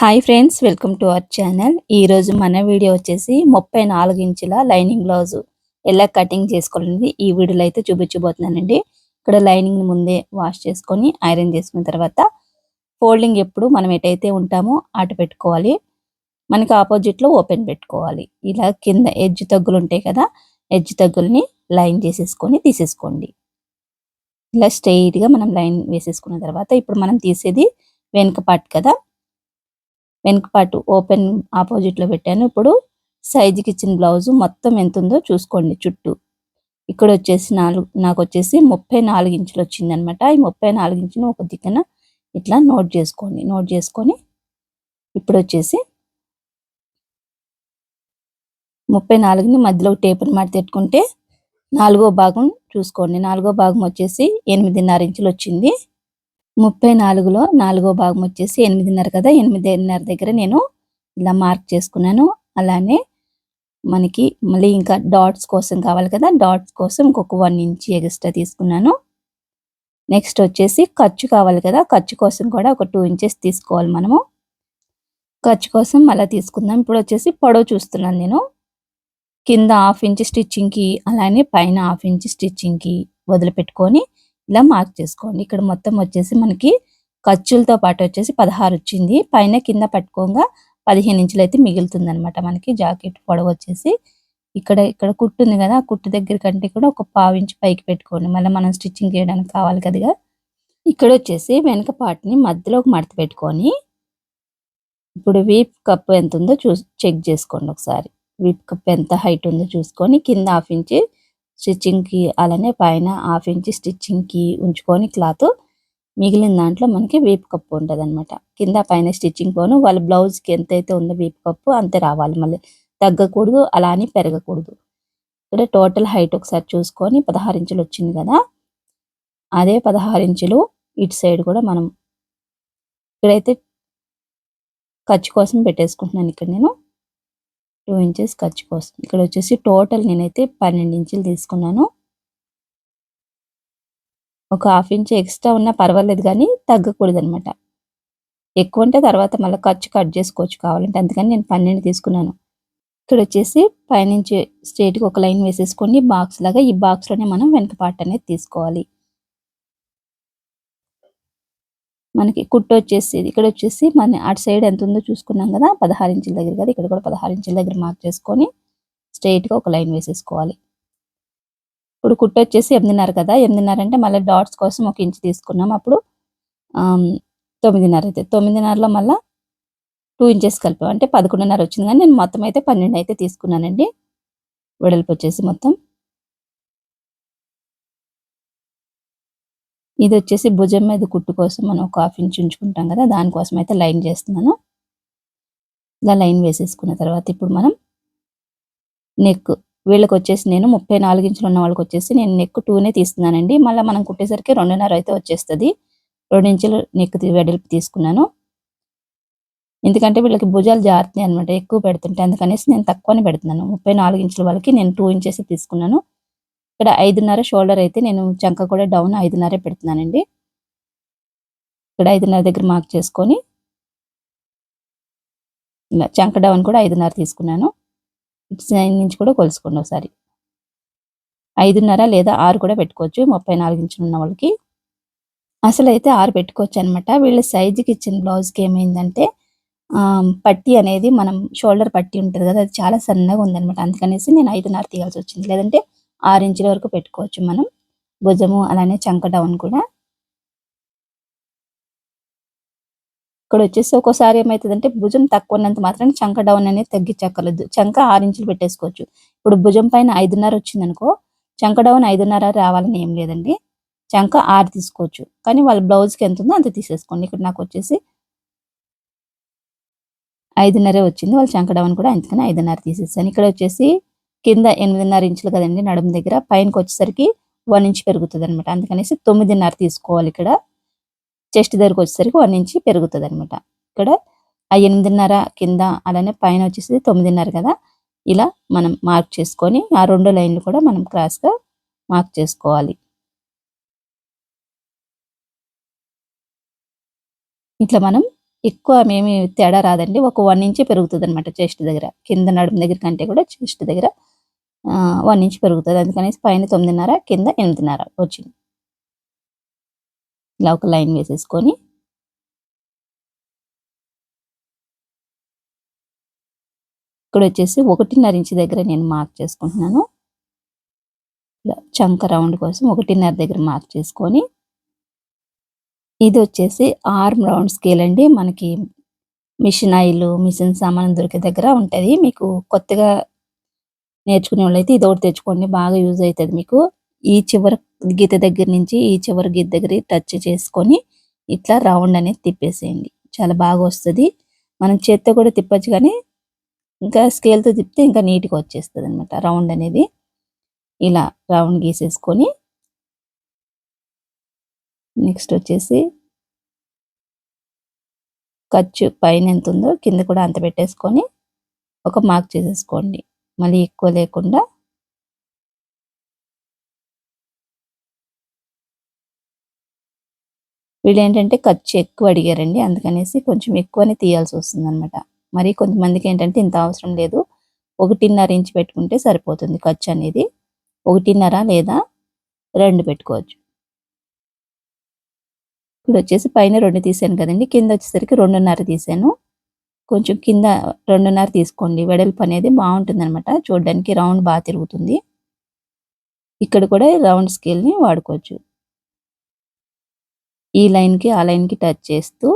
Hi friends welcome to our channel ఈరోజు మన video వచ్చేసి ముప్పై నాలుగు ఇంచుల లైనింగ్ బ్లౌజ్. ఎలా కటింగ్ చేసుకోవాలనేది ఈ వీడియోలో అయితే చూపించబోతున్నానండి. ఇక్కడ లైనింగ్ ముందే వాష్ చేసుకొని ఐరన్ చేసుకున్న తర్వాత ఫోల్డింగ్ ఎప్పుడు మనం ఎటైతే ఉంటామో అటు పెట్టుకోవాలి. మనకి ఆపోజిట్లో ఓపెన్ పెట్టుకోవాలి. ఇలా కింద ఎడ్జ్ తగ్గులు ఉంటాయి కదా ఎడ్జ్ తగ్గుల్ని లైన్ చేసేసుకొని తీసేసుకోండి. ఇలా స్ట్రెయిట్గా మనం లైన్ వేసేసుకున్న తర్వాత ఇప్పుడు మనం తీసేది వెనుక పార్ట్ కదా వెనక పాటు ఓపెన్ ఆపోజిట్లో పెట్టాను. ఇప్పుడు సైజుకి ఇచ్చిన బ్లౌజ్ మొత్తం ఎంత ఉందో చూసుకోండి చుట్టూ. ఇక్కడ వచ్చేసి నాలుగు నాకు వచ్చేసి ముప్పై నాలుగు ఇంచులు వచ్చిందనమాట ఈ ముప్పై నాలుగు ఇంచును ఒక దిక్కున ఇట్లా నోట్ చేసుకోండి. నోట్ చేసుకొని ఇప్పుడు వచ్చేసి ముప్పై నాలుగుని మధ్యలో టేపుని మాట పెట్టుకుంటే నాలుగో భాగం చూసుకోండి. నాలుగో భాగం వచ్చేసి ఎనిమిదిన్నర ఇంచులు వచ్చింది. ముప్పై నాలుగులో నాలుగో భాగం వచ్చేసి ఎనిమిదిన్నర కదా ఎనిమిదిన్నర దగ్గర నేను ఇలా మార్క్ చేసుకున్నాను. అలానే మనకి మళ్ళీ ఇంకా డాట్స్ కోసం కావాలి కదా డాట్స్ కోసం ఇంకొక వన్ ఇంచ్ ఎక్స్ట్రా తీసుకున్నాను. నెక్స్ట్ వచ్చేసి ఖర్చు కావాలి కదా ఖర్చు కోసం కూడా ఒక టూ ఇంచెస్ తీసుకోవాలి మనము. ఖర్చు కోసం మళ్ళీ తీసుకుందాం. ఇప్పుడు వచ్చేసి పొడవు చూస్తున్నాను నేను. కింద హాఫ్ ఇంచ్ స్టిచ్చింగ్కి అలానే పైన హాఫ్ ఇంచ్ స్టిచ్చింగ్కి వదిలిపెట్టుకొని ఇలా మార్క్ చేసుకోండి. ఇక్కడ మొత్తం వచ్చేసి మనకి ఖర్చులతో పాటు వచ్చేసి పదహారు వచ్చింది. పైన కింద పట్టుకోగా పదిహేను ఇంచులు అయితే మిగులుతుంది అనమాట మనకి జాకెట్ పొడవు వచ్చేసి. ఇక్కడ ఇక్కడ కుట్టు ఉంది కదా ఆ కుట్టు దగ్గర కంటే కూడా ఒక పావు ఇంచు పైకి పెట్టుకోండి. మళ్ళీ మనం స్టిచ్చింగ్ చేయడానికి కావాలి కదా ఇక్కడ వచ్చేసి వెనక పార్ట్ని మధ్యలో ఒక మడత పెట్టుకొని ఇప్పుడు వీప్ కప్ ఎంత ఉందో చూ చెక్ చేసుకోండి ఒకసారి. వీప్ కప్ ఎంత హైట్ ఉందో చూసుకొని కింద హాఫ్ ఇంచి స్టిచ్చింగ్కి అలానే పైన హాఫ్ ఇంచ్ స్టిచ్చింగ్కి ఉంచుకొని క్లాత్. మిగిలిన దాంట్లో మనకి వీపు కప్పు ఉంటుంది అనమాట కింద పైన స్టిచ్చింగ్ పోను వాళ్ళ బ్లౌజ్కి ఎంతైతే ఉందో వీపు కప్పు అంతే రావాలి. మళ్ళీ తగ్గకూడదు అలా అని పెరగకూడదు. ఇక్కడ టోటల్ హైట్ ఒకసారి చూసుకొని పదహారు ఇంచులు వచ్చింది కదా. అదే పదహారు ఇంచులు ఇటు సైడ్ కూడా మనం ఇక్కడైతే ఖర్చు కోసం పెట్టేసుకుంటున్నాను ఇక్కడ నేను. టూ ఇంచెస్ ఖర్చు కోసం ఇక్కడ వచ్చేసి టోటల్ నేనైతే పన్నెండు ఇంచులు తీసుకున్నాను. ఒక హాఫ్ ఇంచ్ ఎక్స్ట్రా ఉన్నా పర్వాలేదు కానీ తగ్గకూడదు అనమాట ఎక్కువ ఉంటే తర్వాత మళ్ళీ ఖర్చు కట్ చేసుకోవచ్చు కావాలంటే అందుకని నేను పన్నెండు తీసుకున్నాను. ఇక్కడ వచ్చేసి పైనుంచి స్ట్రేట్గా ఒక లైన్ వేసేసుకొని బాక్స్ లాగా ఈ బాక్స్లోనే మనం వెనక పార్ట్ అనేది తీసుకోవాలి. మనకి కుట్టు వచ్చేసి ఇక్కడ వచ్చేసి మన అటు సైడ్ ఎంత ఉందో చూసుకున్నాం కదా పదహారు ఇంచుల దగ్గర కదా ఇక్కడ కూడా పదహారు ఇంచుల దగ్గర మార్క్ చేసుకొని స్ట్రైట్గా ఒక లైన్ వేసేసుకోవాలి. ఇప్పుడు కుట్టు వచ్చేసి ఎనిమిదిన్నర కదా ఎనిమిదిన్నర అంటే మళ్ళీ డాట్స్ కోసం ఒక ఇంచు తీసుకున్నాం. అప్పుడు తొమ్మిదిన్నర అయితే తొమ్మిదిన్నరలో మళ్ళీ టూ ఇంచెస్ కలిపాం. అంటే పదకొండున్నర వచ్చింది కానీ నేను మొత్తం అయితే పన్నెండు అయితే తీసుకున్నానండి. వెడల్పు వచ్చేసి మొత్తం. ఇది వచ్చేసి భుజం మీద కుట్టు కోసం మనం ఒక హాఫ్ ఇంచ్ ఉంచుకుంటాం కదా దానికోసం అయితే లైన్ చేస్తున్నాను. ఇలా లైన్ వేసేసుకున్న తర్వాత ఇప్పుడు మనం నెక్ వీళ్ళకి వచ్చేసి నేను ముప్పై నాలుగు ఇంచులు ఉన్న వాళ్ళకి వచ్చేసి నేను నెక్ టూనే తీస్తున్నానండి. మళ్ళీ మనం కుట్టేసరికి రెండున్నర అయితే వచ్చేస్తుంది. రెండు ఇంచులు నెక్ వెడల్పు తీసుకున్నాను. ఎందుకంటే వీళ్ళకి భుజాలు జారుతున్నాయి అనమాట ఎక్కువ పెడుతుంటే. అందుకనేసి నేను తక్కువనే పెడుతున్నాను. ముప్పై నాలుగు ఇంచుల వాళ్ళకి నేను టూ ఇంచెస్ తీసుకున్నాను. ఇక్కడ ఐదున్నర షోల్డర్ అయితే నేను చంక కూడా డౌన్ ఐదున్నరే పెడుతున్నానండి. ఇక్కడ ఐదున్నర దగ్గర మార్క్ చేసుకొని ఇలా చంక డౌన్ కూడా ఐదున్నర తీసుకున్నాను. ఇటు నైన్ నుంచి కూడా కొలుసుకోండి ఒకసారి. ఐదున్నర లేదా ఆరు కూడా పెట్టుకోవచ్చు ముప్పై నాలుగు ఇంచులు ఉన్న వాళ్ళకి. అసలు అయితే ఆరు పెట్టుకోవచ్చు అనమాట వీళ్ళ సైజుకి ఇచ్చిన బ్లౌజ్కి ఏమైందంటే పట్టి అనేది మనం షోల్డర్ పట్టి ఉంటుంది కదా అది చాలా సన్నగా ఉందనమాట అందుకనేసి నేను ఐదున్నర తీయాల్సి వచ్చింది. లేదంటే ఆరు ఇంచుల వరకు పెట్టుకోవచ్చు మనం. భుజము అలానే చంక డౌన్ కూడా. ఇక్కడ వచ్చేసి ఒక్కోసారి ఏమవుతుందంటే భుజం తక్కువ ఉన్నంత మాత్రం చంక డౌన్ అనేది తగ్గించక్కర్లేదు. చంక ఆరు ఇంచులు పెట్టేసుకోవచ్చు. ఇప్పుడు భుజం పైన ఐదున్నర వచ్చిందనుకో చంక డౌన్ ఐదున్నర రావాలని ఏం లేదండి. చంక ఆరు తీసుకోవచ్చు. కానీ వాళ్ళ బ్లౌజ్కి ఎంత ఉందో అంత తీసేసుకోండి. ఇక్కడ నాకు వచ్చేసి ఐదున్నరే వచ్చింది. వాళ్ళ చంక డౌన్ కూడా అందుకని ఐదున్నర తీసేస్తాను ఇక్కడ వచ్చేసి కింద ఎనిమిదిన్నర ఇంచులు కదండి నడుము దగ్గర. పైనకి వచ్చేసరికి వన్ ఇంచ్ పెరుగుతుంది అనమాట అందుకనేసి తొమ్మిదిన్నర తీసుకోవాలి ఇక్కడ. చెస్ట్ దగ్గరకు వచ్చేసరికి వన్ ఇంచ్ పెరుగుతుంది అనమాట ఇక్కడ ఆ ఎనిమిదిన్నర కింద అలానే పైన వచ్చేసి తొమ్మిదిన్నర కదా. ఇలా మనం మార్క్ చేసుకొని ఆ రెండు లైన్లు కూడా మనం క్రాస్గా మార్క్ చేసుకోవాలి. ఇట్లా మనం ఎక్కువ మేమి తేడా రాదండి. ఒక వన్ ఇంచే పెరుగుతుంది అనమాట చెస్ట్ దగ్గర. కింద నడుము దగ్గర కంటే కూడా చెస్ట్ దగ్గర వన్ ఇంచ్ పెరుగుతుంది. అందుకనేసి పైన తొమ్మిదిన్నర కింద ఎనిమిదిన్నర వచ్చింది. ఇలా ఒక లైన్ వేసేసుకొని ఇక్కడ వచ్చేసి ఒకటిన్నర ఇంచ్ దగ్గర నేను మార్క్ చేసుకుంటున్నాను. ఇలా చంక రౌండ్ కోసం ఒకటిన్నర దగ్గర మార్క్ చేసుకొని ఇది వచ్చేసి ఆర్మ్ రౌండ్ స్కేల్ అండి. మనకి మిషన్ ఆయిల్ మిషన్ సామాన్ దొరికే దగ్గర ఉంటుంది. మీకు కొత్తగా నేర్చుకునే వాళ్ళైతే ఇది ఒకటి తెచ్చుకోండి. బాగా యూజ్ అవుతుంది మీకు. ఈ చివరి గీత దగ్గర నుంచి ఈ చివరి గీత దగ్గర టచ్ చేసుకొని ఇట్లా రౌండ్ అనేది తిప్పేసేయండి. చాలా బాగా వస్తుంది. మనం చేత్తో కూడా తిప్పచ్చు కానీ ఇంకా స్కేల్తో తిప్పితే ఇంకా నీట్గా వచ్చేస్తుంది అనమాట రౌండ్ అనేది. ఇలా రౌండ్ గీసేసుకొని నెక్స్ట్ వచ్చేసి ఖర్చు పైన ఎంత ఉందో కింద కూడా అంత పెట్టేసుకొని ఒక మార్క్ చేసేసుకోండి. మళ్ళీ ఎక్కువ లేకుండా వీళ్ళు ఏంటంటే ఖర్చు ఎక్కువ అడిగారండి. అందుకనేసి కొంచెం ఎక్కువనే తీయాల్సి వస్తుంది అనమాట మరి కొంతమందికి ఏంటంటే ఇంత అవసరం లేదు. ఒకటిన్నర ఇంచ్ పెట్టుకుంటే సరిపోతుంది ఖర్చు అనేది. ఒకటిన్నర లేదా రెండు పెట్టుకోవచ్చు. ఇక్కడ వచ్చేసి పైన రెండు తీసాను కదండి. కింద వచ్చేసరికి రెండున్నర తీసాను. కొంచెం కింద రెండున్నర తీసుకోండి. వెడల్పు అనేది బాగుంటుంది అనమాట చూడడానికి రౌండ్ బాగా తిరుగుతుంది. ఇక్కడ కూడా రౌండ్ స్కేల్ని వాడుకోవచ్చు. ఈ లైన్కి ఆ లైన్కి టచ్ చేస్తూ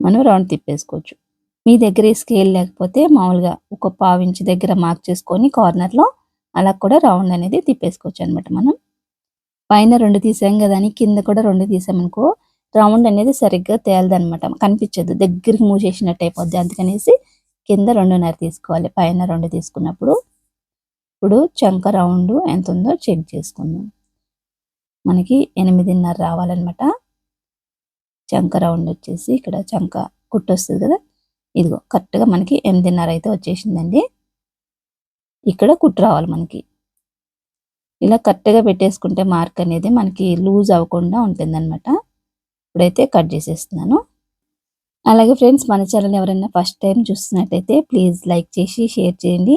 మనం రౌండ్ తిప్పేసుకోవచ్చు. మీ దగ్గర స్కేల్ లేకపోతే మామూలుగా ఒక పావు ఇంచు దగ్గర మార్క్ చేసుకొని కార్నర్లో అలా కూడా రౌండ్ అనేది తిప్పేసుకోవచ్చు అనమాట మనం. పైన రెండు తీసాం కదా అని కింద కూడా రెండు తీసామనుకో రౌండ్ అనేది సరిగ్గా తేలదనమాట కనిపించదు. దగ్గరికి మూసేసినట్టు అయిపోద్ది. అందుకనేసి కింద రెండున్నర తీసుకోవాలి. పైన రెండు తీసుకున్నప్పుడు ఇప్పుడు చంక రౌండ్ ఎంత ఉందో చెక్ చేసుకుందాం. మనకి ఎనిమిదిన్నర రావాలన్నమాట. చంక రౌండ్ వచ్చేసి ఇక్కడ చంక కుట్టు వస్తుంది కదా? ఇదిగో కరెక్ట్గా మనకి ఎనిమిదిన్నర అయితే వచ్చేసిందండి. ఇక్కడ కుట్టు రావాలి మనకి. ఇలా కరెక్ట్గా పెట్టేసుకుంటే మార్క్ అనేది మనకి లూజ్ అవ్వకుండా ఉంటుందన్నమాట. ఇప్పుడైతే కట్ చేసేస్తున్నాను. అలాగే ఫ్రెండ్స్ మన ఛానల్ ఎవరైనా ఫస్ట్ టైం చూస్తున్నట్టయితే ప్లీజ్ లైక్ చేసి షేర్ చేయండి.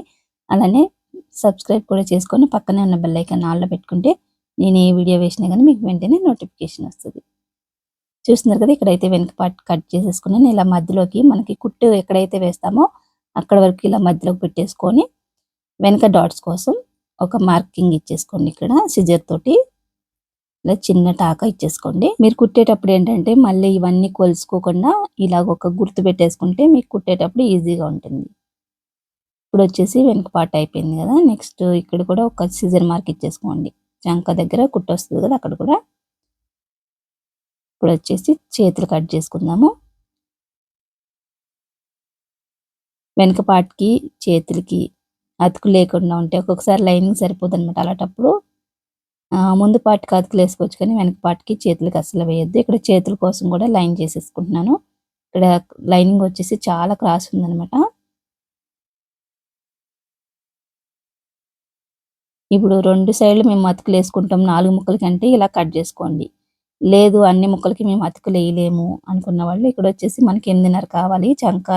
అలానే సబ్స్క్రైబ్ కూడా చేసుకొని పక్కనే ఉన్న బెల్ ఐకాన్ ఆన్లో పెట్టుకుంటే నేను ఏ వీడియో వేసినా కానీ మీకు వెంటనే నోటిఫికేషన్ వస్తుంది. చూస్తున్నారు కదా ఇక్కడైతే వెనక పార్ట్ కట్ చేసేసుకుని ఇలా మధ్యలోకి మనకి కుట్టు ఎక్కడైతే వేస్తామో అక్కడ వరకు ఇలా మధ్యలోకి పెట్టేసుకొని వెనక డాట్స్ కోసం ఒక మార్కింగ్ ఇచ్చేసుకోండి ఇక్కడ సిజర్ తోటి. ఇలా చిన్న టాకా ఇచ్చేసుకోండి. మీరు కుట్టేటప్పుడు ఏంటంటే మళ్ళీ ఇవన్నీ కొలుసుకోకుండా ఇలాగ ఒక గుర్తు పెట్టేసుకుంటే మీకు కుట్టేటప్పుడు ఈజీగా ఉంటుంది. ఇప్పుడు వచ్చేసి వెనక అయిపోయింది కదా నెక్స్ట్ ఇక్కడ కూడా ఒక సిజర్ మార్క్ ఇచ్చేసుకోండి. చంక దగ్గర కుట్టు వస్తుంది కదా అక్కడ కూడా. ఇప్పుడు వచ్చేసి చేతులు కట్ చేసుకుందాము. వెనక చేతులకి అతుకు లేకుండా ఉంటే ఒక్కొక్కసారి లైనింగ్ సరిపోదు అనమాట అలాంటప్పుడు ముందు పాటికి అతుకులు వేసుకోవచ్చు కానీ వెనక పాటికి చేతులకి అసలు వేయద్దు. ఇక్కడ చేతుల కోసం కూడా లైన్ చేసేసుకుంటున్నాను. ఇక్కడ లైనింగ్ వచ్చేసి చాలా క్రాస్ ఉందనమాట ఇప్పుడు రెండు సైడ్లు మేము అతుకులు వేసుకుంటాం నాలుగు ముక్కల కంటే ఇలా కట్ చేసుకోండి. లేదు అన్ని ముక్కలకి మేము అతుకులు వేయలేము అనుకున్న వాళ్ళు ఇక్కడ వచ్చేసి మనకి ఎనిమిదిన్నర కావాలి. చంక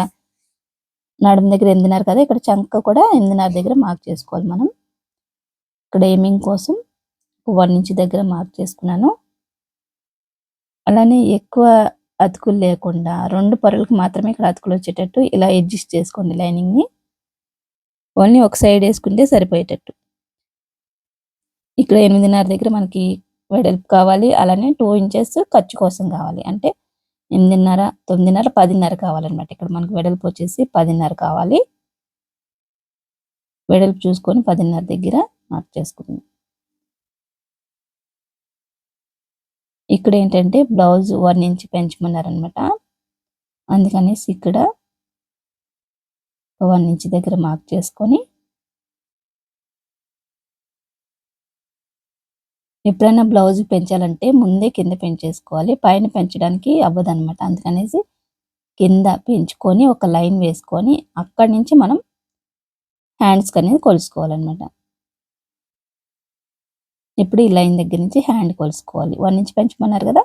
నడుము దగ్గర ఎనిమిదిన్నర కదా ఇక్కడ చంక కూడా ఎనిమిదిన్నర దగ్గర మార్క్ చేసుకోవాలి మనం. ఇక్కడ ఏమింగ్ కోసం వన్ ఇంచ్ దగ్గర మార్క్ చేసుకున్నాను. అలానే ఎక్కువ అతుకులు లేకుండా రెండు పొరలకు మాత్రమే ఇక్కడ అతుకులు వచ్చేటట్టు ఇలా అడ్జస్ట్ చేసుకోండి లైనింగ్ని ఓన్లీ ఒక సైడ్ వేసుకుంటే సరిపోయేటట్టు. ఇక్కడ ఎనిమిదిన్నర దగ్గర మనకి వెడల్పు కావాలి అలానే టూ ఇంచెస్ ఖర్చు కోసం కావాలి. అంటే ఎనిమిదిన్నర తొమ్మిదిన్నర పదిన్నర కావాలన్నమాట. ఇక్కడ మనకు వెడల్పు వచ్చేసి పదిన్నర కావాలి. వెడల్పు చూసుకొని పదిన్నర దగ్గర మార్క్ చేసుకుంది. ఇక్కడ ఏంటంటే బ్లౌజ్ వన్ ఇంచ్ పెంచమన్నారనమాట అందుకనేసి ఇక్కడ వన్ ఇంచ్ దగ్గర మార్క్ చేసుకొని ఎప్పుడైనా బ్లౌజ్ పెంచాలంటే ముందే కింద పెంచేసుకోవాలి. పైన పెంచడానికి అవ్వదనమాట అందుకనేసి కింద పెంచుకొని ఒక లైన్ వేసుకొని అక్కడి నుంచి మనం హ్యాండ్స్కి అనేది కొలుసుకోవాలన్నమాట. ఇప్పుడు ఈ లైన్ దగ్గర నుంచి హ్యాండ్ కొలుసుకోవాలి. వన్ ఇంచ్ పెంచమన్నారు కదా?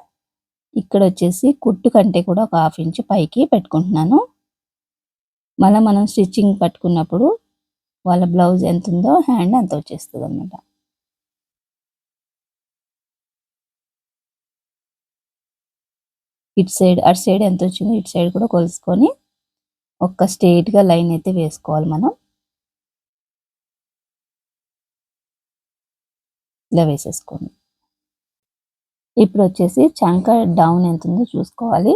ఇక్కడ వచ్చేసి కుట్టు కంటే కూడా ఒక హాఫ్ ఇంచ్ పైకి పెట్టుకుంటున్నాను. మళ్ళీ మనం స్టిచ్చింగ్ పట్టుకున్నప్పుడు వాళ్ళ బ్లౌజ్ ఎంత ఉందో హ్యాండ్ అంత వచ్చేస్తుంది అనమాట ఇటు సైడ్ అటు సైడ్ ఎంత వచ్చిందో ఇటు సైడ్ కూడా కొలుసుకొని ఒక్క స్ట్రేట్గా లైన్ అయితే వేసుకోవాలి మనం. ఇలా వేసేసుకోండి. ఇప్పుడు వచ్చేసి చంక డౌన్ ఎంత ఉందో చూసుకోవాలి.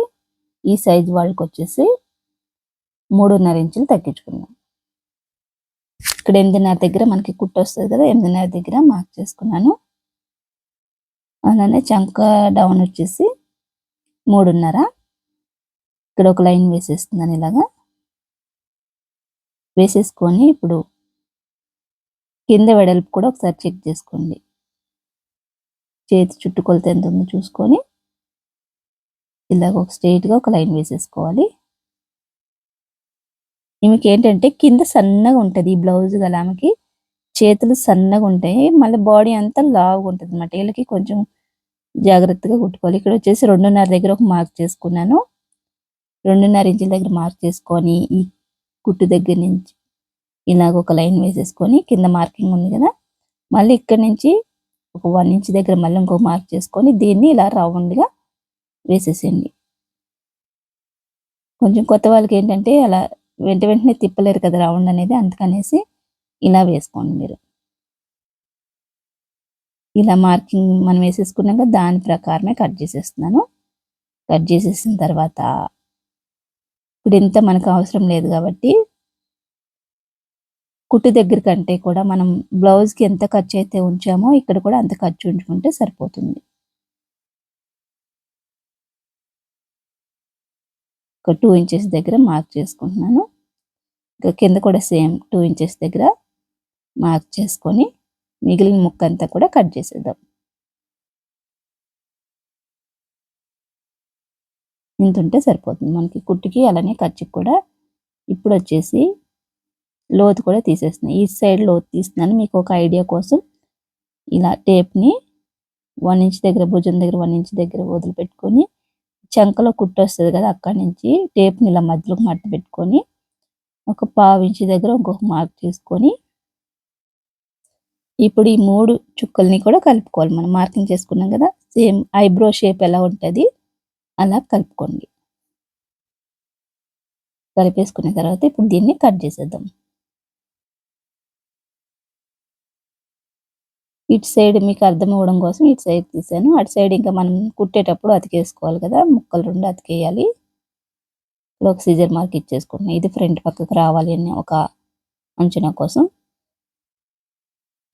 ఈ సైజ్ వాళ్ళకి వచ్చేసి మూడున్నర ఇంచులు తగ్గించుకుందాం. ఇక్కడ ఎనిమిదిన్నర దగ్గర మనకి కుట్ట వస్తుంది కదా ఎనిమిదిన్నర దగ్గర మార్క్ చేసుకున్నాను. అలానే చంక డౌన్ వచ్చేసి మూడున్నర. ఇక్కడ ఒక లైన్ వేసేస్తున్నాను ఇలాగా. వేసేసుకొని ఇప్పుడు కింద వెడల్పు కూడా ఒకసారి చెక్ చేసుకోండి. చేతి చుట్టుకొలత ఎంత ఉందో చూసుకొని ఇలాగ ఒక స్ట్రైట్గా ఒక లైన్ వేసేసుకోవాలి. ఈమెకి ఏంటంటే కింద సన్నగా ఉంటుంది ఈ బ్లౌజ్ గల ఆమెకి. చేతులు సన్నగా ఉంటాయి. మళ్ళీ బాడీ అంతా లావుగా ఉంటుంది అన్నమాట వీళ్ళకి కొంచెం జాగ్రత్తగా కుట్టుకోవాలి. ఇక్కడ వచ్చేసి రెండున్నర దగ్గర ఒక మార్క్ చేసుకున్నాను. రెండున్నర ఇంచుల దగ్గర మార్క్ చేసుకొని ఈ కుట్టు దగ్గర నుంచి ఇలాగ ఒక లైన్ వేసేసుకొని కింద మార్కింగ్ ఉంది కదా మళ్ళీ ఇక్కడ నుంచి ఒక వన్ ఇంచ్ దగ్గర మళ్ళీ ఇంకో మార్క్ చేసుకొని దీన్ని ఇలా రౌండ్గా వేసేసేయండి. కొంచెం కొత్త వాళ్ళకి ఏంటంటే అలా వెంట వెంటనే తిప్పలేరు కదా రౌండ్ అనేది అందుకనేసి ఇలా వేసుకోండి మీరు. ఇలా మార్కింగ్ మనం వేసేసుకున్నాక దాని ప్రకారమే కట్ చేసేస్తున్నాను. కట్ చేసేసిన తర్వాత ఇప్పుడు ఇంత మనకు అవసరం లేదు కాబట్టి కుట్టు దగ్గర కంటే కూడా మనం బ్లౌజ్కి ఎంత ఖర్చు అయితే ఉంచామో ఇక్కడ కూడా అంత ఖర్చు ఉంచుకుంటే సరిపోతుంది. ఒక టూ ఇంచెస్ దగ్గర మార్క్ చేసుకుంటున్నాను. ఇంకా కింద కూడా సేమ్ టూ ఇంచెస్ దగ్గర మార్క్ చేసుకొని మిగిలిన ముక్క అంతా కూడా కట్ చేసేద్దాం. ఇంత ఉంటే సరిపోతుంది. మనకి కుట్టుకి అలానే ఖర్చుకి కూడా ఇప్పుడు వచ్చేసి లోతు కూడా తీసేస్తున్నాయి. ఈ సైడ్ లోతు తీస్తున్నాను. మీకు ఒక ఐడియా కోసం ఇలా టేప్ని వన్ ఇంచ్ దగ్గర భుజం దగ్గర వన్ ఇంచ్ దగ్గర వదిలిపెట్టుకొని చంకలో కుట్టు వస్తుంది కదా అక్కడి నుంచి టేప్ని ఇలా మధ్యలోకి మట్టి పెట్టుకొని ఒక పావు ఇంచ్ దగ్గర ఇంకొక మార్క్ చేసుకొని ఇప్పుడు ఈ మూడు చుక్కల్ని కూడా కలుపుకోవాలి. మనం మార్కింగ్ చేసుకున్నాం కదా సేమ్ ఐబ్రో షేప్ ఎలా ఉంటుంది అలా కలుపుకోండి. కలిపేసుకున్న తర్వాత ఇప్పుడు దీన్ని కట్ చేసేద్దాం. ఇటు సైడ్ మీకు అర్థం అవ్వడం కోసం ఇటు సైడ్ తీసాను. అటు సైడ్ ఇంకా మనం కుట్టేటప్పుడు అతికేసుకోవాలి కదా ముక్కలు రెండు అతికేయాలి. ఇప్పుడు ఒక సీజర్ మార్క్ ఇచ్చేసుకుంటున్నాను ఇది ఫ్రంట్ పక్కకు రావాలి అని ఒక అంచనా కోసం.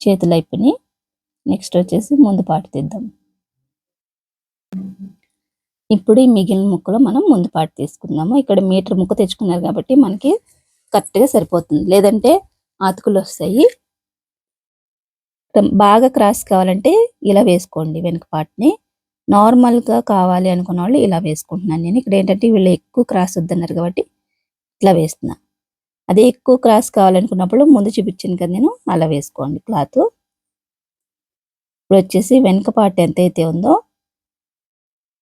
చేతులు నెక్స్ట్ వచ్చేసి ముందు పాటు తీద్దాం. ఇప్పుడు ఈ మిగిలిన ముక్కలో మనం ముందు పాటు తీసుకుందాము. ఇక్కడ మీటర్ ముక్క తెచ్చుకున్నారు కాబట్టి మనకి కరెక్ట్గా సరిపోతుంది. లేదంటే ఆతుకులు వస్తాయి. బాగా క్రాస్ కావాలంటే ఇలా వేసుకోండి వెనుక పాటిని. నార్మల్గా కావాలి అనుకున్న వాళ్ళు ఇలా వేసుకుంటున్నాను నేను. ఇక్కడ ఏంటంటే వీళ్ళు ఎక్కువ క్రాస్ వద్దన్నారు కాబట్టి ఇట్లా వేస్తున్నాను అదే ఎక్కువ క్రాస్ కావాలనుకున్నప్పుడు ముందు చూపించాను కదా నేను అలా వేసుకోండి క్లాత్. ఇప్పుడు వచ్చేసి వెనుక పార్ట్ ఎంతైతే ఉందో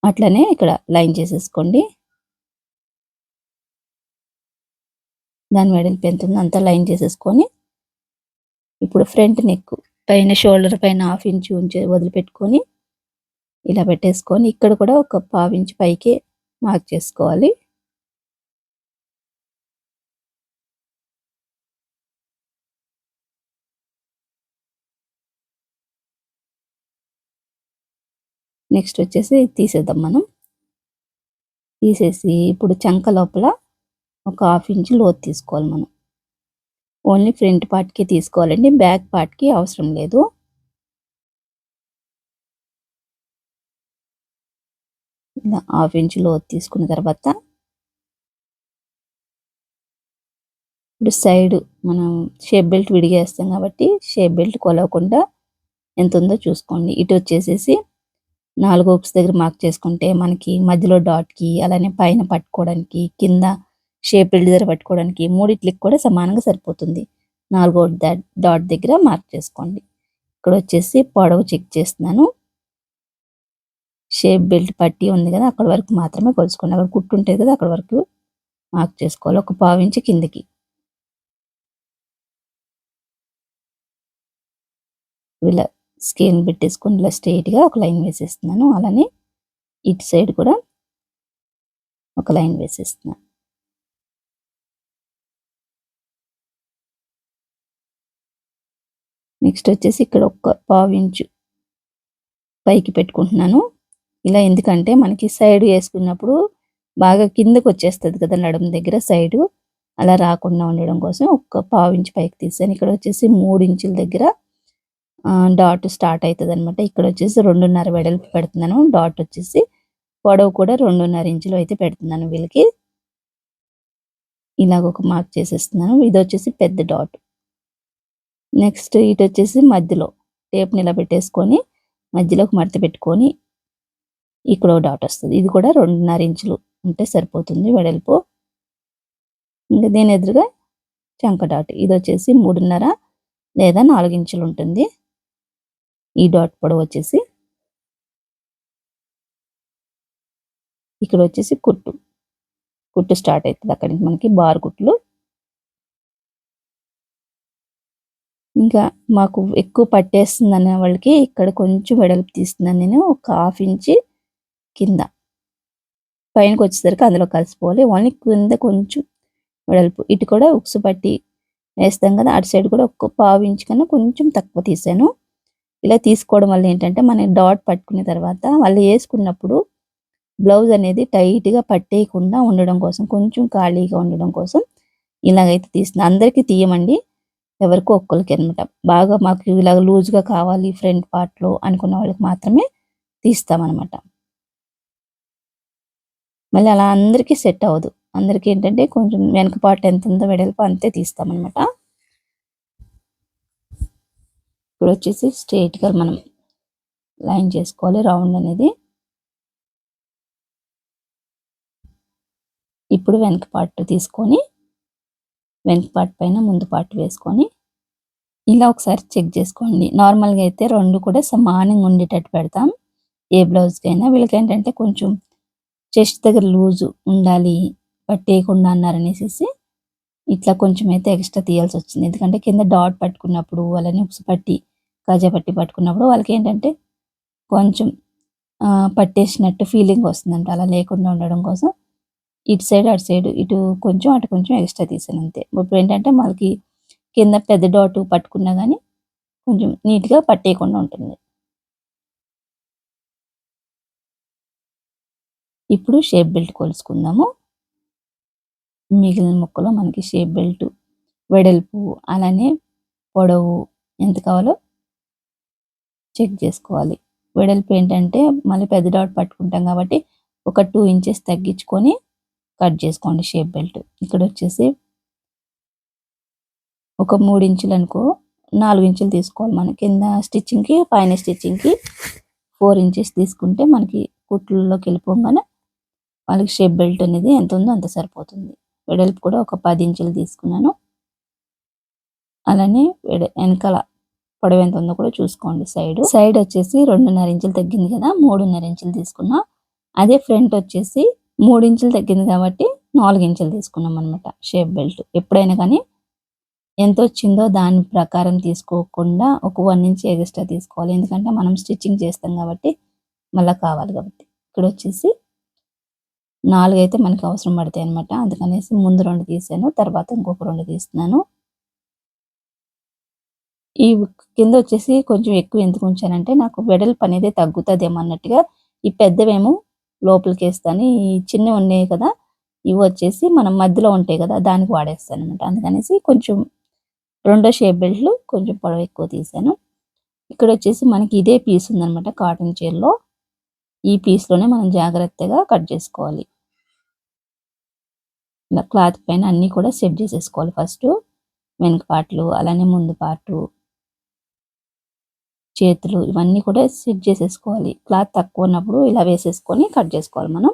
అట్లనే ఇక్కడ లైన్ చేసేసుకోండి. దాని వెడల్పు ఎంత ఉందో అంతా లైన్ చేసేసుకొని ఇప్పుడు ఫ్రంట్ నెక్ పైన షోల్డర్ పైన హాఫ్ ఇంచ్ ఉంచి వదిలిపెట్టుకొని ఇలా పెట్టేసుకొని ఇక్కడ కూడా ఒక పావు ఇంచ్ పైకి మార్క్ చేసుకోవాలి. నెక్స్ట్ వచ్చేసి తీసేద్దాం మనం. తీసేసి ఇప్పుడు చంక లోపల ఒక హాఫ్ ఇంచ్ లోతు తీసుకోవాలి మనం. ఓన్లీ ఫ్రంట్ పార్ట్కి తీసుకోవాలండి. బ్యాక్ పార్ట్కి అవసరం లేదు. ఇలా హాఫ్ ఇంచ్ లోతు తీసుకున్న తర్వాత ఇప్పుడు సైడ్ మనం షేప్ బెల్ట్ విడిగేస్తాం కాబట్టి షేప్ బెల్ట్ కొలవకుండా ఎంత ఉందో చూసుకోండి. ఇటు వచ్చేసేసి నాలుగు హుక్స్ దగ్గర మార్క్ చేసుకుంటే మనకి మధ్యలో డాట్కి అలానే పైన పట్టుకోవడానికి కింద షేప్ దగ్గర పట్టుకోవడానికి మూడిట్లకి కూడా సమానంగా సరిపోతుంది. నాలుగో డాట్ దగ్గర మార్క్ చేసుకోండి. ఇక్కడ వచ్చేసి పొడవు చెక్ చేస్తున్నాను. షేప్ బెల్ట్ పట్టి ఉంది కదా అక్కడ వరకు మాత్రమే కొలుచుకోండి. అక్కడ కుట్టు ఉంటుంది కదా అక్కడ వరకు మార్క్ చేసుకోవాలి. ఒక పావు కిందకి. ఇలా స్కేల్ పెట్టేసుకొని ఇలా స్ట్రైట్గా ఒక లైన్ వేసేస్తున్నాను. అలానే ఇటు సైడ్ కూడా ఒక లైన్ వేసేస్తున్నాను. నెక్స్ట్ వచ్చేసి ఇక్కడ ఒక్క పావు ఇంచు పైకి పెట్టుకుంటున్నాను. ఇలా ఎందుకంటే మనకి సైడ్ వేసుకున్నప్పుడు బాగా కిందకు వచ్చేస్తుంది కదా నడుము దగ్గర సైడు. అలా రాకుండా ఉండడం కోసం ఒక్క పావు ఇంచు పైకి తీసాను. ఇక్కడ వచ్చేసి మూడు ఇంచుల దగ్గర డాట్ స్టార్ట్ అవుతుంది అనమాట ఇక్కడ వచ్చేసి రెండున్నర వెడల్పు పెడుతున్నాను. డాట్ వచ్చేసి పొడవు కూడా రెండున్నర ఇంచులు అయితే పెడుతున్నాను వీళ్ళకి. ఇలాగ ఒక మార్క్ చేసేస్తున్నాను. ఇది వచ్చేసి పెద్ద డాట్ నెక్స్ట్ ఇటు వచ్చేసి మధ్యలో టేప్ నిలబెట్టేసుకొని మధ్యలోకి మడత పెట్టుకొని ఇక్కడ ఒక డాట్ వస్తుంది. ఇది కూడా రెండున్నర ఇంచులు ఉంటే సరిపోతుంది వెడల్పు. ఇంకా దీని ఎదురుగా చంక డాట్ ఇది వచ్చేసి మూడున్నర లేదా నాలుగు ఇంచులు ఉంటుంది. ఈ డాట్ పొడవు వచ్చేసి ఇక్కడ వచ్చేసి కుట్టు. కుట్టు స్టార్ట్ అవుతుంది అక్కడి నుంచి మనకి బార్ కుట్లు. ఇంకా మాకు ఎక్కువ పట్టేస్తుంది అనే వాళ్ళకి ఇక్కడ కొంచెం వెడల్పు తీస్తున్నాను నేను ఒక హాఫ్ ఇంచి కింద. పైనకి వచ్చేసరికి అందులో కలిసిపోవాలి. ఓన్లీ కింద కొంచెం వెడల్పు. ఇటు కూడా ఉక్సు పట్టి వేస్తాం కదా అటు సైడ్ కూడా ఒక్క పావు ఇంచు కన్నా కొంచెం తక్కువ తీసాను. ఇలా తీసుకోవడం వల్ల ఏంటంటే మనం డాట్ పట్టుకున్న తర్వాత వాళ్ళు వేసుకున్నప్పుడు బ్లౌజ్ అనేది టైట్గా పట్టేయకుండా ఉండడం కోసం కొంచెం ఖాళీగా ఉండడం కోసం ఇలాగైతే తీసిన అందరికీ తీయమండి. ఎవరికో ఒక్కరికి అనమాట బాగా మాకు ఇలాగ లూజ్గా కావాలి ఫ్రంట్ పార్ట్లో అనుకున్న వాళ్ళకి మాత్రమే తీస్తామన్నమాట. మళ్ళీ అలా అందరికీ సెట్ అవ్వదు. అందరికీ ఏంటంటే కొంచెం వెనక పార్ట్ ఎంత ఉందో వెడల్పు అంతే తీస్తామన్నమాట. ఇప్పుడు వచ్చేసి స్ట్రైట్గా మనం లైన్ చేసుకోవాలి. రౌండ్ అనేది ఇప్పుడు వెనక పార్ట్ తీసుకొని వెనక పార్ట్ పైన ముందు పార్ట్ వేసుకొని ఇలా ఒకసారి చెక్ చేసుకోండి. నార్మల్గా అయితే రెండు కూడా సమానంగా ఉండేటట్టు పెడతాం. ఏ బ్లౌజ్కి అయినా వీళ్ళకి ఏంటంటే కొంచెం చెస్ట్ దగ్గర లూజు ఉండాలి పట్టేయకుండా అన్నారనేసి ఇట్లా కొంచెం అయితే ఎక్స్ట్రా తీయాల్సి వచ్చింది ఎందుకంటే కింద డాట్ పట్టుకున్నప్పుడు వాళ్ళని ఉక్సు పట్టి కాజా పట్టి పట్టుకున్నప్పుడు వాళ్ళకి ఏంటంటే కొంచెం పట్టేసినట్టు ఫీలింగ్ వస్తుందంట. అలా లేకుండా ఉండడం కోసం ఇటు సైడ్ అటు సైడ్ ఇటు కొంచెం అటు కొంచెం ఎక్స్ట్రా తీసాను అంతే. ఇప్పుడు ఏంటంటే మనకి కింద పెద్ద డాట్ పట్టుకున్నా కానీ కొంచెం నీట్గా పట్టేయకుండా ఉంటుంది. ఇప్పుడు షేప్ బెల్ట్ కొలుసుకుందాము. మిగిలిన ముక్కలో మనకి షేప్ బెల్ట్ వెడల్పు అలానే పొడవు ఎంత కావాలో చెక్ చేసుకోవాలి. వెడల్పు ఏంటంటే మళ్ళీ పెద్ద డాట్ పట్టుకుంటాం కాబట్టి ఒక టూ ఇంచెస్ తగ్గించుకొని కట్ చేసుకోండి షేప్ బెల్ట్. ఇక్కడ వచ్చేసి ఒక మూడు ఇంచులు అనుకో నాలుగు ఇంచులు తీసుకోవాలి మన. కింద స్టిచ్చింగ్కి పైన స్టిచ్చింగ్కి ఫోర్ ఇంచెస్ తీసుకుంటే మనకి కుట్లలోకి వెళ్ళిపోగానే వాళ్ళకి షేప్ బెల్ట్ అనేది ఎంత ఉందో అంత సరిపోతుంది. వెడల్పు కూడా ఒక పది ఇంచులు తీసుకున్నాను. అలానే వెనకాల పొడవు ఎంత ఉందో కూడా చూసుకోండి సైడ్. సైడ్ వచ్చేసి రెండున్నర ఇంచులు తగ్గింది కదా మూడున్నర ఇంచులు తీసుకున్నా. అదే ఫ్రంట్ వచ్చేసి మూడు ఇంచులు తగ్గింది కాబట్టి నాలుగు ఇంచులు తీసుకున్నాం అనమాట షేప్ బెల్ట్. ఎప్పుడైనా కానీ ఎంత వచ్చిందో దాని ప్రకారం తీసుకోకుండా ఒక వన్ ఇంచ్ ఎక్స్ట్రా తీసుకోవాలి. ఎందుకంటే మనం స్టిచ్చింగ్ చేస్తాం కాబట్టి మళ్ళీ కావాలి కాబట్టి. ఇక్కడ వచ్చేసి నాలుగు అయితే మనకి అవసరం పడతాయి అనమాట అందుకనేసి ముందు రెండు తీసాను తర్వాత ఇంకొక రెండు తీస్తున్నాను. ఈ కింద వచ్చేసి కొంచెం ఎక్కువ ఎందుకు ఉంచానంటే నాకు వెడల్పు అనేది తగ్గుతుందేమో అన్నట్టుగా ఈ పెద్దవేమో లోపలికి వేస్తాను ఈ చిన్నవి ఉన్నాయి కదా ఇవి వచ్చేసి మనం మధ్యలో ఉంటాయి కదా దానికి వాడేస్తాను అనమాట అందుకనేసి కొంచెం రెండో షేప్ బెల్ట్లు కొంచెం పొడవు ఎక్కువ తీసాను. ఇక్కడ వచ్చేసి మనకి ఇదే పీస్ ఉందనమాట కాటన్ చీరలో. ఈ పీస్లోనే మనం జాగ్రత్తగా కట్ చేసుకోవాలి. ఇలా క్లాత్ పైన అన్నీ కూడా సెట్ చేసేసుకోవాలి ఫస్ట్. వెనక పాటలు అలానే ముందు పార్టు చేతులు ఇవన్నీ కూడా సెట్ చేసేసుకోవాలి. క్లాత్ తక్కువ ఉన్నప్పుడు ఇలా వేసేసుకొని కట్ చేసుకోవాలి మనం.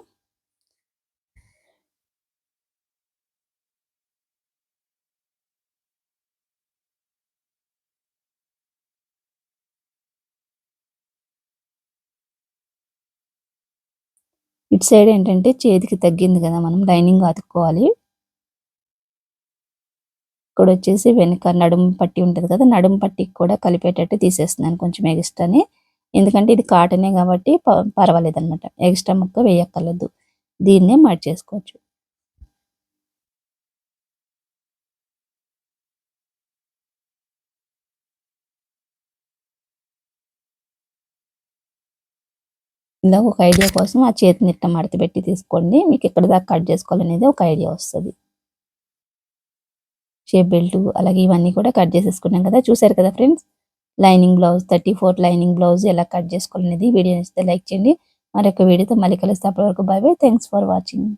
ఇటు సైడ్ ఏంటంటే చేతికి తగ్గింది కదా మనం లైనింగ్ అతుక్కోవాలి ఇక్కడ వచ్చేసి వెనక నడుము పట్టి ఉంటుంది కదా నడుము పట్టికి కూడా కలిపేటట్టు తీసేస్తున్నాను కొంచెం ఎగిస్ట్రాని ఎందుకంటే ఇది కాటనే కాబట్టి పర్వాలేదు అనమాట ఎగిస్ట్రా ముక్క వేయక్కర్లేదు. దీన్నే మడ్ చేసుకోవచ్చు ఇలా ఒక ఐడియా కోసం ఆ చేతిని ఇట్ట మడత పెట్టి తీసుకోండి. మీకు ఎక్కడ దాకా కట్ చేసుకోవాలనేది ఒక ఐడియా వస్తుంది. షేప్ బెల్ట్ అలాగే ఇవన్నీ కూడా కట్ చేసేసుకున్నాం కదా. చూసారు కదా friends? Lining blouse thirty four lining blouse ఎలా కట్ చేసుకోవాలనేది వీడియో నచ్చితే లైక్ చేయండి. మరొక వీడియోతో మళ్ళీ కలుస్తే. అప్పటి వరకు bye bye thanks for watching.